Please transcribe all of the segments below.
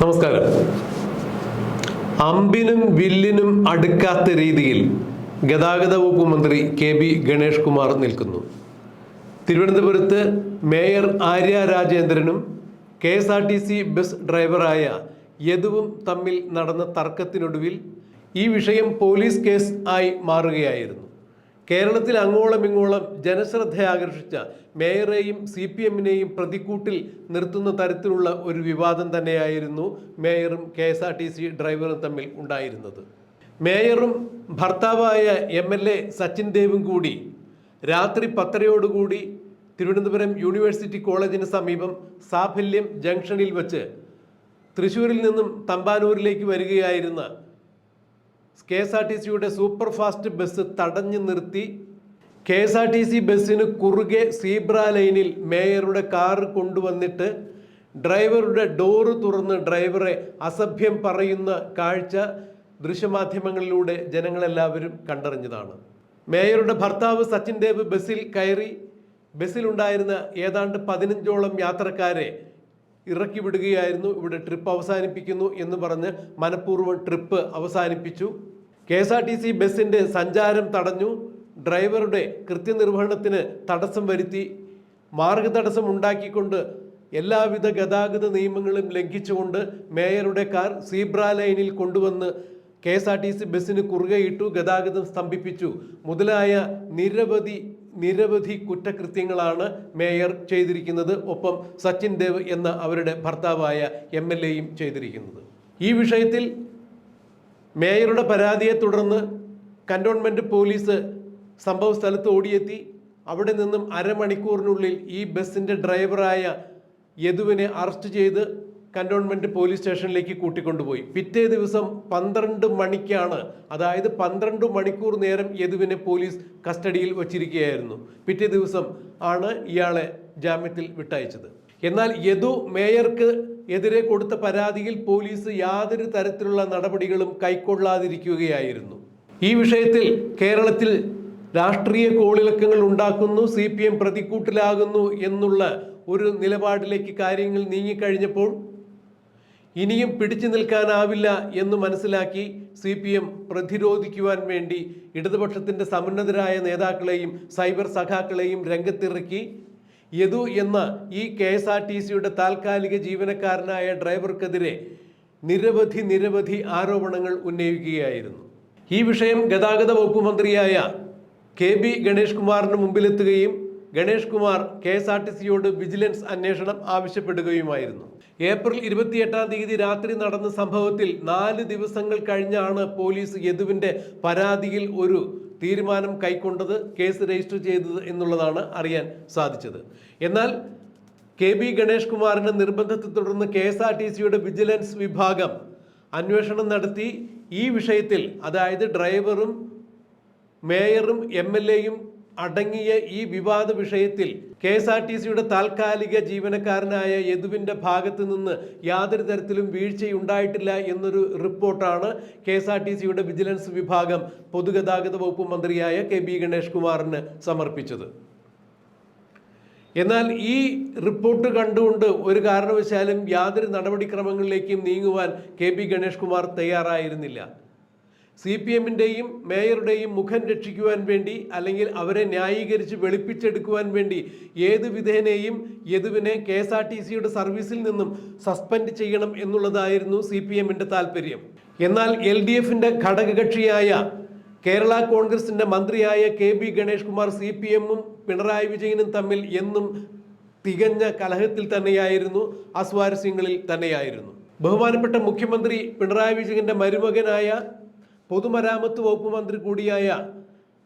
നമസ്കാരം. അമ്പിനും വില്ലിനും അടുക്കാത്ത രീതിയിൽ ഗതാഗത വകുപ്പ് മന്ത്രി കെ ബി ഗണേഷ് കുമാർ നിൽക്കുന്നു. തിരുവനന്തപുരത്ത് mayor Arya രാജേന്ദ്രനും K S R T C bus ഡ്രൈവറായ യദുവും തമ്മിൽ നടന്ന തർക്കത്തിനൊടുവിൽ ഈ വിഷയം പോലീസ് കേസ് ആയി മാറുകയായിരുന്നു. കേരളത്തിൽ അങ്ങോളം ഇങ്ങോളം ജനശ്രദ്ധ ആകർഷിച്ച മേയറേയും സി പി എമ്മിനെയും പ്രതിക്കൂട്ടിൽ നിർത്തുന്ന തരത്തിലുള്ള ഒരു വിവാദം തന്നെയായിരുന്നു മേയറും K S R T C ഡ്രൈവറും തമ്മിൽ ഉണ്ടായിരുന്നത്. മേയറും ഭർത്താവായ എം എൽ എ സച്ചിൻ ദേവും കൂടി രാത്രി പത്തരയോടുകൂടി തിരുവനന്തപുരം യൂണിവേഴ്സിറ്റി കോളേജിന് സമീപം സാഫല്യം ജംഗ്ഷനിൽ വച്ച് തൃശ്ശൂരിൽ നിന്നും തമ്പാനൂരിലേക്ക് വരികയായിരുന്ന കെ എസ് ആർ ടി സിയുടെ സൂപ്പർ ഫാസ്റ്റ് ബസ് തടഞ്ഞു നിർത്തി. K S R T C ബസ്സിന് കുറുകെ സീബ്ര ലൈനിൽ മേയറുടെ കാർ കൊണ്ടുവന്നിട്ട് ഡ്രൈവറുടെ ഡോറ് തുറന്ന് ഡ്രൈവറെ അസഭ്യം പറയുന്ന കാഴ്ച ദൃശ്യമാധ്യമങ്ങളിലൂടെ ജനങ്ങളെല്ലാവരും കണ്ടറിഞ്ഞതാണ്. മേയറുടെ ഭർത്താവ് സച്ചിൻ ദേവ് ബസ്സിൽ കയറി ബസ്സിലുണ്ടായിരുന്ന ഏതാണ്ട് പതിനഞ്ചോളം യാത്രക്കാരെ ഇറക്കി വിടുകയായിരുന്നു ഇവിടെ ട്രിപ്പ് അവസാനിപ്പിക്കുന്നു എന്ന് പറഞ്ഞ് മനഃപൂർവം ട്രിപ്പ് അവസാനിപ്പിച്ചു. K S R T C ബസ്സിന്റെ സഞ്ചാരം തടഞ്ഞു. ഡ്രൈവറുടെ കൃത്യനിർവഹണത്തിന് തടസ്സം വരുത്തി. മാർഗതടസ്സം ഉണ്ടാക്കിക്കൊണ്ട് എല്ലാവിധ ഗതാഗത നിയമങ്ങളും ലംഘിച്ചുകൊണ്ട് മേയറുടെ കാർ സീബ്ര ലൈനിൽ കൊണ്ടുവന്ന് K S R T C ബസ്സിന് കുറുകയിട്ടു ഗതാഗതം സ്തംഭിപ്പിച്ചു. മുതലായ നിരവധി നിരവധി കുറ്റകൃത്യങ്ങളാണ് മേയർ ചെയ്തിരിക്കുന്നത്. ഒപ്പം സച്ചിൻ ദേവ് എന്ന അവരുടെ ഭർത്താവായ എം ചെയ്തിരിക്കുന്നത്. ഈ വിഷയത്തിൽ മേയറുടെ പരാതിയെ തുടർന്ന് കന്റോൺമെന്റ് പോലീസ് സംഭവ സ്ഥലത്ത് ഓടിയെത്തി. അവിടെ നിന്നും അരമണിക്കൂറിനുള്ളിൽ ഈ ബസ്സിന്റെ ഡ്രൈവറായ യദുവിനെ അറസ്റ്റ് ചെയ്ത് കന്റോൺമെന്റ് പോലീസ് സ്റ്റേഷനിലേക്ക് കൂട്ടിക്കൊണ്ടുപോയി. പിറ്റേ ദിവസം പന്ത്രണ്ട് മണിക്കാണ് അതായത് പന്ത്രണ്ട് മണിക്കൂർ നേരം യദുവിനെ പോലീസ് കസ്റ്റഡിയിൽ വച്ചിരിക്കുകയായിരുന്നു. പിറ്റേ ദിവസം ആണ് ഇയാളെ ജാമ്യത്തിൽ വിട്ടയച്ചത്. എന്നാൽ യദു മേയർക്ക് എതിരെ കൊടുത്ത പരാതിയിൽ പോലീസ് യാതൊരു തരത്തിലുള്ള നടപടികളും കൈക്കൊള്ളാതിരിക്കുകയായിരുന്നു. ഈ വിഷയത്തിൽ കേരളത്തിൽ രാഷ്ട്രീയ കോളിളക്കങ്ങൾ ഉണ്ടാക്കുന്നു സി പി എം പ്രതിക്കൂട്ടിലാകുന്നു എന്നുള്ള ഒരു നിലപാടിലേക്ക് കാര്യങ്ങൾ നീങ്ങിക്കഴിഞ്ഞപ്പോൾ ഇനിയും പിടിച്ചു നിൽക്കാനാവില്ല എന്ന് മനസ്സിലാക്കി സി പി എം പ്രതിരോധിക്കുവാൻ വേണ്ടി ഇടതുപക്ഷത്തിന്റെ സമുന്നതരായ നേതാക്കളെയും സൈബർ സഖാക്കളെയും രംഗത്തിറക്കി യദു എന്ന ഈ കെ എസ് ആർ ടി സിയുടെ താൽക്കാലിക ജീവനക്കാരനായ ഡ്രൈവർക്കെതിരെ നിരവധി നിരവധി ആരോപണങ്ങൾ ഉന്നയിക്കുകയായിരുന്നു. ഈ വിഷയം ഗതാഗത വകുപ്പ് മന്ത്രിയായ കെ ബി ഗണേഷ് കുമാറിന് മുമ്പിലെത്തുകയും Ganesh Kumar K S R T സിയോട് vigilance അന്വേഷണം ആവശ്യപ്പെടുകയുമായിരുന്നു. ഏപ്രിൽ ഇരുപത്തിയെട്ടാം തീയതി രാത്രി നടന്ന സംഭവത്തിൽ നാല് ദിവസങ്ങൾ കഴിഞ്ഞാണ് പോലീസ് യദുവിന്റെ പരാതിയിൽ ഒരു തീരുമാനം കൈക്കൊണ്ടത് കേസ് രജിസ്റ്റർ ചെയ്തത് എന്നുള്ളതാണ് അറിയാൻ സാധിച്ചത്. എന്നാൽ കെ ബി ഗണേഷ് കുമാറിന്റെ നിർബന്ധത്തെ തുടർന്ന് കെ എസ് ആർ ടി സിയുടെ വിജിലൻസ് വിഭാഗം അന്വേഷണം നടത്തി. ഈ വിഷയത്തിൽ അതായത് ഡ്രൈവറും മേയറും എം എൽ എയും അടങ്ങിയ ഈ വിവാദ വിഷയത്തിൽ കെ എസ് ആർ ടി സിയുടെ താൽക്കാലിക ജീവനക്കാരനായ യദുവിന്റെ ഭാഗത്ത് നിന്ന് യാതൊരു തരത്തിലും വീഴ്ചയുണ്ടായിട്ടില്ല എന്നൊരു റിപ്പോർട്ടാണ് കെ എസ് ആർ ടി സിയുടെ വിജിലൻസ് വിഭാഗം പൊതുഗതാഗത വകുപ്പ് മന്ത്രിയായ കെ ബി ഗണേഷ് കുമാറിന് സമർപ്പിച്ചത്. എന്നാൽ ഈ റിപ്പോർട്ട് കണ്ടുകൊണ്ട് ഒരു കാരണവശാലും യാതൊരു നടപടിക്രമങ്ങളിലേക്കും നീങ്ങുവാൻ കെ ബി ഗണേഷ് കുമാർ തയ്യാറായിരുന്നില്ല. സി പി എമ്മിന്റെയും മേയറുടെയും മുഖം രക്ഷിക്കുവാൻ വേണ്ടി അല്ലെങ്കിൽ അവരെ ന്യായീകരിച്ച് വെളുപ്പിച്ചെടുക്കുവാൻ വേണ്ടി ഏത് വിധേനയും യദുവിനെ കെ എസ് ആർ ടി സിയുടെ സർവീസിൽ നിന്നും സസ്പെൻഡ് ചെയ്യണം എന്നുള്ളതായിരുന്നു സി പി എമ്മിന്റെ താല്പര്യം എന്നാൽ എൽ ഡി എഫിന്റെ ഘടകകക്ഷിയായ കേരള കോൺഗ്രസിന്റെ മന്ത്രിയായ K B Ganesh Kumar C P എമ്മും പിണറായി വിജയനും തമ്മിൽ എന്നും തികഞ്ഞ കലഹത്തിൽ തന്നെയായിരുന്നു അസ്വാരസ്യങ്ങളിൽ തന്നെയായിരുന്നു. ബഹുമാനപ്പെട്ട മുഖ്യമന്ത്രി പിണറായി വിജയന്റെ മരുമകനായ പൊതുമരാമത്ത് വകുപ്പ് മന്ത്രി കൂടിയായ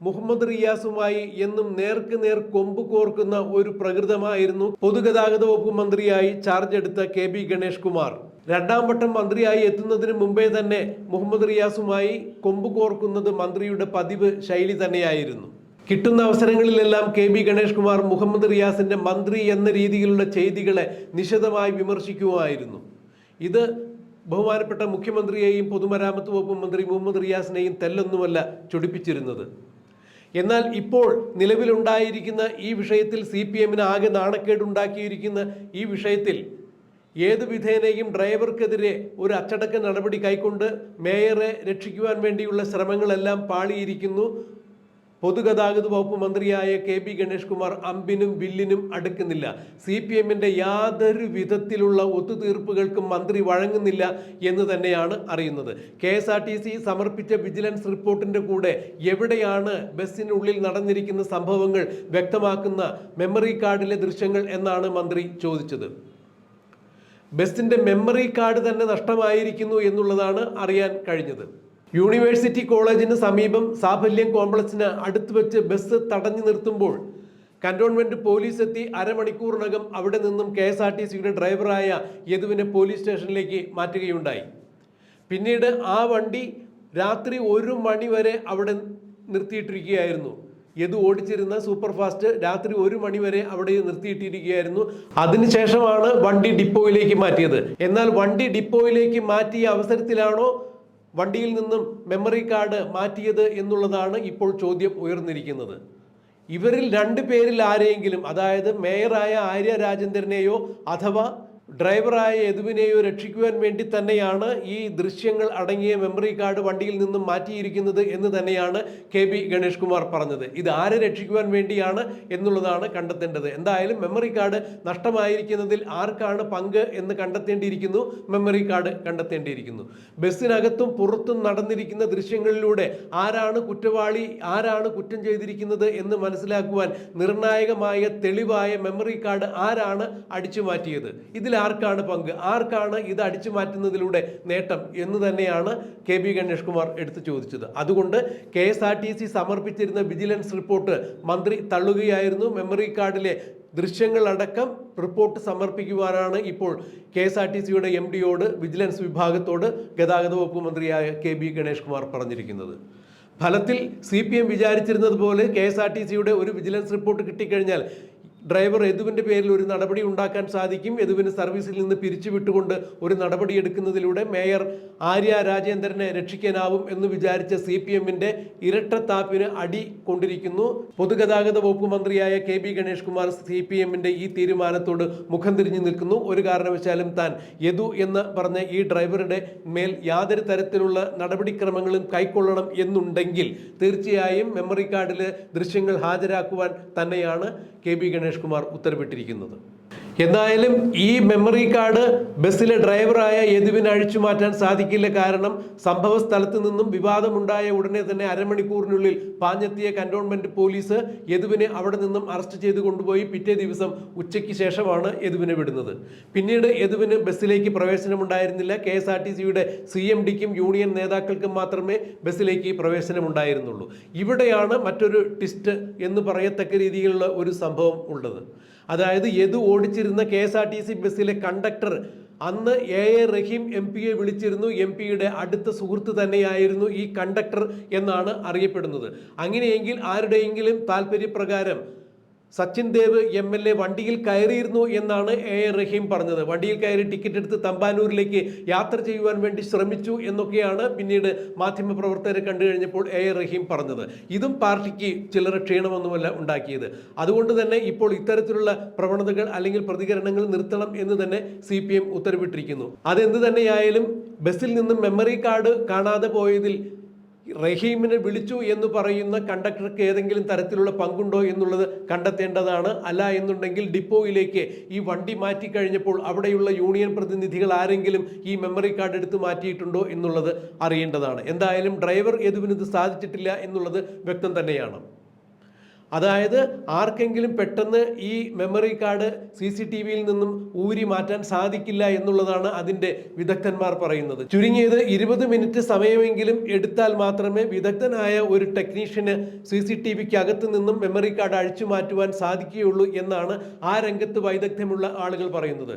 മുഹമ്മദ് റിയാസുമായി എന്നും നേർക്ക് നേർ കൊമ്പ് കോർക്കുന്ന ഒരു പ്രകൃതമായിരുന്നു പൊതുഗതാഗത വകുപ്പ് മന്ത്രിയായി ചാർജ് എടുത്ത കെ ബി ഗണേഷ് കുമാർ. രണ്ടാം വട്ടം മന്ത്രിയായി എത്തുന്നതിന് മുമ്പേ തന്നെ മുഹമ്മദ് റിയാസുമായി കൊമ്പ് കോർക്കുന്നത് മന്ത്രിയുടെ പതിവ് ശൈലി തന്നെയായിരുന്നു. കിട്ടുന്ന അവസരങ്ങളിലെല്ലാം കെ ബി ഗണേഷ് കുമാർ മുഹമ്മദ് റിയാസിന്റെ മന്ത്രി എന്ന രീതിയിലുള്ള ചെയ്തികളെ നിശിതമായി വിമർശിക്കുമായിരുന്നു. ഇത് ബഹുമാനപ്പെട്ട മുഖ്യമന്ത്രിയെയും പൊതുമരാമത്ത് വകുപ്പ് മന്ത്രി മുഹമ്മദ് റിയാസിനെയും തെല്ലൊന്നുമല്ല ചൊടിപ്പിച്ചിരുന്നത്. എന്നാൽ ഇപ്പോൾ നിലവിലുണ്ടായിരിക്കുന്ന ഈ വിഷയത്തിൽ സി പി എമ്മിന് ആകെ നാണക്കേടുണ്ടാക്കിയിരിക്കുന്ന ഈ വിഷയത്തിൽ ഏത് വിധേനയും ഡ്രൈവർക്കെതിരെ ഒരു അച്ചടക്ക നടപടി കൈക്കൊണ്ട് മേയറെ രക്ഷിക്കുവാൻ വേണ്ടിയുള്ള ശ്രമങ്ങളെല്ലാം പാളിയിരിക്കുന്നു. പൊതുഗതാഗത വകുപ്പ് മന്ത്രിയായ കെ പി ഗണേഷ് കുമാർ അമ്പിനും ബില്ലിനും അടുക്കുന്നില്ല. സി പി എമ്മിന്റെ യാതൊരു വിധത്തിലുള്ള ഒത്തുതീർപ്പുകൾക്കും മന്ത്രി വഴങ്ങുന്നില്ല എന്ന് തന്നെയാണ് അറിയുന്നത്. K S R T C സമർപ്പിച്ച വിജിലൻസ് റിപ്പോർട്ടിന്റെ കൂടെ എവിടെയാണ് ബസ്സിനുള്ളിൽ നടന്നിരിക്കുന്ന സംഭവങ്ങൾ വ്യക്തമാക്കുന്ന മെമ്മറി കാർഡിലെ ദൃശ്യങ്ങൾ എന്നാണ് മന്ത്രി ചോദിച്ചത്. ബസ്സിന്റെ മെമ്മറി കാർഡ് തന്നെ നഷ്ടമായിരിക്കുന്നു എന്നുള്ളതാണ് അറിയാൻ കഴിഞ്ഞത്. യൂണിവേഴ്സിറ്റി കോളേജിന് സമീപം സാഫല്യം കോംപ്ലക്സിന് അടുത്ത് വെച്ച് ബസ് തടഞ്ഞു നിർത്തുമ്പോൾ കന്റോൺമെന്റ് പോലീസ് എത്തി അരമണിക്കൂറിനകം അവിടെ നിന്നും കെ എസ് ആർ ടി സിയുടെ ഡ്രൈവറായ യദുവിനെ പോലീസ് സ്റ്റേഷനിലേക്ക് മാറ്റുകയുണ്ടായി. പിന്നീട് ആ വണ്ടി രാത്രി ഒരു മണി വരെ അവിടെ നിർത്തിയിട്ടിരിക്കുകയായിരുന്നു. യദു ഓടിച്ചിരുന്ന സൂപ്പർ ഫാസ്റ്റ് രാത്രി ഒരു മണി വരെ അവിടെ നിർത്തിയിട്ടിരിക്കുകയായിരുന്നു. അതിനുശേഷമാണ് വണ്ടി ഡിപ്പോയിലേക്ക് മാറ്റിയത്. എന്നാൽ വണ്ടി ഡിപ്പോയിലേക്ക് മാറ്റിയ അവസരത്തിലാണോ വണ്ടിയിൽ നിന്നും മെമ്മറി കാർഡ് മാറ്റിയത് എന്നുള്ളതാണ് ഇപ്പോൾ ചോദ്യം ഉയർന്നിരിക്കുന്നത്. ഇവരിൽ രണ്ട് പേരിൽ ആരെയെങ്കിലും അതായത് മേയറായ ആര്യ രാജേന്ദ്രനെയോ അഥവാ ഡ്രൈവറായ യദുവിനെയോ രക്ഷിക്കുവാൻ വേണ്ടി തന്നെയാണ് ഈ ദൃശ്യങ്ങൾ അടങ്ങിയ മെമ്മറി കാർഡ് വണ്ടിയിൽ നിന്നും മാറ്റിയിരിക്കുന്നത് എന്ന് തന്നെയാണ് കെ ബി ഗണേഷ് കുമാർ പറഞ്ഞത്. ഇത് ആരെ രക്ഷിക്കുവാൻ വേണ്ടിയാണ് എന്നുള്ളതാണ് കണ്ടെത്തേണ്ടത്. എന്തായാലും മെമ്മറി കാർഡ് നഷ്ടമായിരിക്കുന്നതിൽ ആർക്കാണ് പങ്ക് എന്ന് കണ്ടെത്തേണ്ടിയിരിക്കുന്നു? Memory card കണ്ടെത്തേണ്ടിയിരിക്കുന്നു. ബസ്സിനകത്തും പുറത്തും നടന്നിരിക്കുന്ന ദൃശ്യങ്ങളിലൂടെ ആരാണ് കുറ്റവാളി ആരാണ് കുറ്റം ചെയ്തിരിക്കുന്നത് എന്ന് മനസ്സിലാക്കുവാൻ നിർണായകമായ തെളിവായ മെമ്മറി കാർഡ് ആരാണ് അടിച്ചു മാറ്റിയത് ഇതിൽ ആർക്കാണ് പങ്ക്? ആർക്കാണ് ഇത് അടിച്ചു മാറ്റുന്നതിലൂടെ നേട്ടം എന്ന് തന്നെയാണ് കെ ബി ഗണേഷ് കുമാർ എടുത്തു ചോദിച്ചത്. അതുകൊണ്ട് K S R T C സമർപ്പിച്ചിരുന്ന vigilance report മന്ത്രി തള്ളുകയായിരുന്നു. മെമ്മറി കാർഡിലെ ദൃശ്യങ്ങളടക്കം റിപ്പോർട്ട് സമർപ്പിക്കുവാനാണ് ഇപ്പോൾ കെ എസ് ആർ ടി സിയുടെ എം ഡിയോട് വിജിലൻസ് വിഭാഗത്തോട് ഗതാഗത വകുപ്പ് മന്ത്രിയായ കെ ബി ഗണേഷ് കുമാർ പറഞ്ഞിരിക്കുന്നത്. ഫലത്തിൽ സി പി എം വിചാരിച്ചിരുന്നത് പോലെ കെ എസ് ആർ ടി സിയുടെ ഒരു വിജിലൻസ് റിപ്പോർട്ട് കിട്ടിക്കഴിഞ്ഞാൽ ഡ്രൈവർ യദുവിന്റെ പേരിൽ ഒരു നടപടി ഉണ്ടാക്കാൻ സാധിക്കും? യദുവിന് സർവീസിൽ നിന്ന് പിരിച്ചുവിട്ടുകൊണ്ട് ഒരു നടപടി എടുക്കുന്നതിലൂടെ മേയർ ആര്യ രാജേന്ദ്രനെ രക്ഷിക്കാനാവും എന്ന് വിചാരിച്ച സി പി എമ്മിന്റെ ഇരട്ടത്താപ്പിന് അടി കൊണ്ടിരിക്കുന്നു. പൊതുഗതാഗത വകുപ്പ് മന്ത്രിയായ K B Ganesh Kumar C P എമ്മിന്റെ ഈ തീരുമാനത്തോട് മുഖം തിരിഞ്ഞു നിൽക്കുന്നു. ഒരു കാരണവശാലും താൻ യദു എന്ന് പറഞ്ഞ ഈ ഡ്രൈവറുടെ മേൽ യാതൊരു തരത്തിലുള്ള നടപടിക്രമങ്ങളും കൈക്കൊള്ളണം എന്നുണ്ടെങ്കിൽ തീർച്ചയായും മെമ്മറി കാർഡിലെ ദൃശ്യങ്ങൾ ഹാജരാക്കുവാൻ തന്നെയാണ് കെ ഗണേഷ് കുമാർ ഉത്തരവിട്ടിരിക്കുന്നത്. എന്തായാലും ഈ മെമ്മറി കാർഡ് ബസ്സിലെ ഡ്രൈവറായ യദുവിന് അഴിച്ചു മാറ്റാൻ സാധിക്കില്ല. കാരണം സംഭവ സ്ഥലത്ത് നിന്നും വിവാദമുണ്ടായ ഉടനെ തന്നെ അരമണിക്കൂറിനുള്ളിൽ പാഞ്ഞെത്തിയ കന്റോൺമെന്റ് പോലീസ് യദുവിനെ അവിടെ നിന്നും അറസ്റ്റ് ചെയ്ത് കൊണ്ടുപോയി. പിറ്റേ ദിവസം ഉച്ചയ്ക്ക് ശേഷമാണ് യദുവിനെ വിടുന്നത്. പിന്നീട് യദുവിന് ബസ്സിലേക്ക് പ്രവേശനമുണ്ടായിരുന്നില്ല. കെ എസ് ആർ ടി സിയുടെ സി എം ഡിക്കും യൂണിയൻ നേതാക്കൾക്കും മാത്രമേ ബസ്സിലേക്ക് പ്രവേശനമുണ്ടായിരുന്നുള്ളൂ. ഇവിടെയാണ് മറ്റൊരു ട്വിസ്റ്റ് എന്ന് പറയത്തക്ക രീതിയിലുള്ള ഒരു സംഭവം ഉള്ളത്. അതായത് യദു ഓടിച്ചിരുന്ന K S R T C ബസ്സിലെ കണ്ടക്ടർ അന്ന് എ എ റഹീം എം പിയെ വിളിച്ചിരുന്നു. എം പിയുടെ അടുത്ത സുഹൃത്ത് തന്നെയായിരുന്നു ഈ കണ്ടക്ടർ എന്നാണ് അറിയപ്പെടുന്നത്. അങ്ങനെയെങ്കിൽ ആരുടെയെങ്കിലും താല്പര്യപ്രകാരം Sachin Dev M L A വണ്ടിയിൽ കയറിയിരുന്നു എന്നാണ് എ എ റഹീം പറഞ്ഞത്. വണ്ടിയിൽ കയറി ടിക്കറ്റ് എടുത്ത് തമ്പാനൂരിലേക്ക് യാത്ര ചെയ്യുവാൻ വേണ്ടി ശ്രമിച്ചു എന്നൊക്കെയാണ് പിന്നീട് മാധ്യമപ്രവർത്തകരെ കണ്ടു കഴിഞ്ഞപ്പോൾ എ എ റഹീം പറഞ്ഞത്. ഇതും പാർട്ടിക്ക് ചിലരെ ക്ഷീണമൊന്നുമല്ല ഉണ്ടാക്കിയത്. അതുകൊണ്ട് തന്നെ ഇപ്പോൾ ഇത്തരത്തിലുള്ള പ്രവണതകൾ അല്ലെങ്കിൽ പ്രതികരണങ്ങൾ നിർത്തണം എന്ന് തന്നെ സി പി എം ഉത്തരവിട്ടിരിക്കുന്നു. അതെന്ത് തന്നെയായാലും ബസ്സിൽ നിന്നും മെമ്മറി കാർഡ് കാണാതെ പോയതിൽ റഹീമിനെ വിളിച്ചു എന്ന് പറയുന്ന കണ്ടക്ടർക്ക് ഏതെങ്കിലും തരത്തിലുള്ള പങ്കുണ്ടോ എന്നുള്ളത് കണ്ടെത്തേണ്ടതാണ്. അല്ല എന്നുണ്ടെങ്കിൽ ഡിപ്പോയിലേക്ക് ഈ വണ്ടി മാറ്റി കഴിഞ്ഞപ്പോൾ അവിടെയുള്ള യൂണിയൻ പ്രതിനിധികൾ ആരെങ്കിലും ഈ മെമ്മറി കാർഡ് എടുത്ത് മാറ്റിയിട്ടുണ്ടോ എന്നുള്ളത് അറിയേണ്ടതാണ്. എന്തായാലും ഡ്രൈവർ യദുവിന് ഇത് സാധിച്ചിട്ടില്ല എന്നുള്ളത് വ്യക്തം തന്നെയാണ്. അതായത് ആർക്കെങ്കിലും പെട്ടെന്ന് ഈ memory card C C T വിയിൽ നിന്നും ഊരി മാറ്റാൻ സാധിക്കില്ല എന്നുള്ളതാണ് അതിന്റെ വിദഗ്ധന്മാർ പറയുന്നത്. ചുരുങ്ങിയത് ഇരുപത് മിനിറ്റ് സമയമെങ്കിലും എടുത്താൽ മാത്രമേ വിദഗ്ധനായ ഒരു ടെക്നീഷ്യന് സി സി ടി വിക്ക് അകത്ത് നിന്നും മെമ്മറി കാർഡ് അഴിച്ചു മാറ്റുവാൻ സാധിക്കുകയുള്ളൂ എന്നാണ് ആ രംഗത്ത് വൈദഗ്ധ്യമുള്ള ആളുകൾ പറയുന്നത്.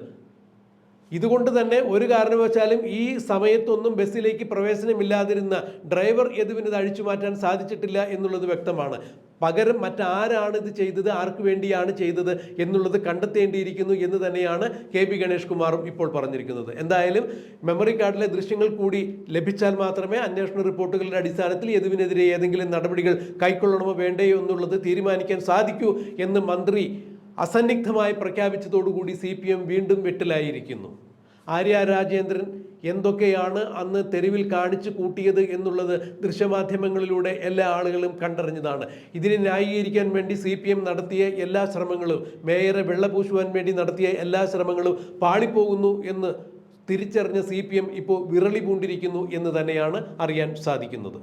ഇതുകൊണ്ട് തന്നെ ഒരു കാരണവശാലും ഈ സമയത്തൊന്നും ബസ്സിലേക്ക് പ്രവേശനമില്ലാതിരുന്ന ഡ്രൈവർ യദുവിന് ഇത് അഴിച്ചു മാറ്റാൻ സാധിച്ചിട്ടില്ല എന്നുള്ളത് വ്യക്തമാണ്. പകരം മറ്റാരാണ് ഇത് ചെയ്തത്? ആർക്ക് വേണ്ടിയാണ് ചെയ്തത് എന്നുള്ളത് കണ്ടെത്തേണ്ടിയിരിക്കുന്നു എന്ന് തന്നെയാണ് കെ പി ഗണേഷ് കുമാറും ഇപ്പോൾ പറഞ്ഞിരിക്കുന്നത്. എന്തായാലും മെമ്മറി കാർഡിലെ ദൃശ്യങ്ങൾ കൂടി ലഭിച്ചാൽ മാത്രമേ അന്വേഷണ റിപ്പോർട്ടുകളുടെ അടിസ്ഥാനത്തിൽ യദുവിനെതിരെ ഏതെങ്കിലും നടപടികൾ കൈക്കൊള്ളണമോ വേണ്ടയോ എന്നുള്ളത് തീരുമാനിക്കാൻ സാധിക്കൂ എന്ന് മന്ത്രി അസന്നിഗ്ധമായി പ്രഖ്യാപിച്ചതോടുകൂടി സി പി എം വീണ്ടും വെട്ടിലായിരിക്കുന്നു. ആര്യ രാജേന്ദ്രൻ എന്തൊക്കെയാണ് അന്ന് തെരുവിൽ കാണിച്ചു കൂട്ടിയത് എന്നുള്ളത് ദൃശ്യമാധ്യമങ്ങളിലൂടെ എല്ലാ ആളുകളും കണ്ടറിഞ്ഞതാണ്. ഇതിനെ ന്യായീകരിക്കാൻ വേണ്ടി സി പി എം നടത്തിയ എല്ലാ ശ്രമങ്ങളും മേയറെ വെള്ളപൂശുവാൻ വേണ്ടി നടത്തിയ എല്ലാ ശ്രമങ്ങളും പാളിപ്പോകുന്നു എന്ന് തിരിച്ചറിഞ്ഞ സി പി എം ഇപ്പോൾ വിരളി പൂണ്ടിരിക്കുന്നു എന്ന് തന്നെയാണ് അറിയാൻ സാധിക്കുന്നത്.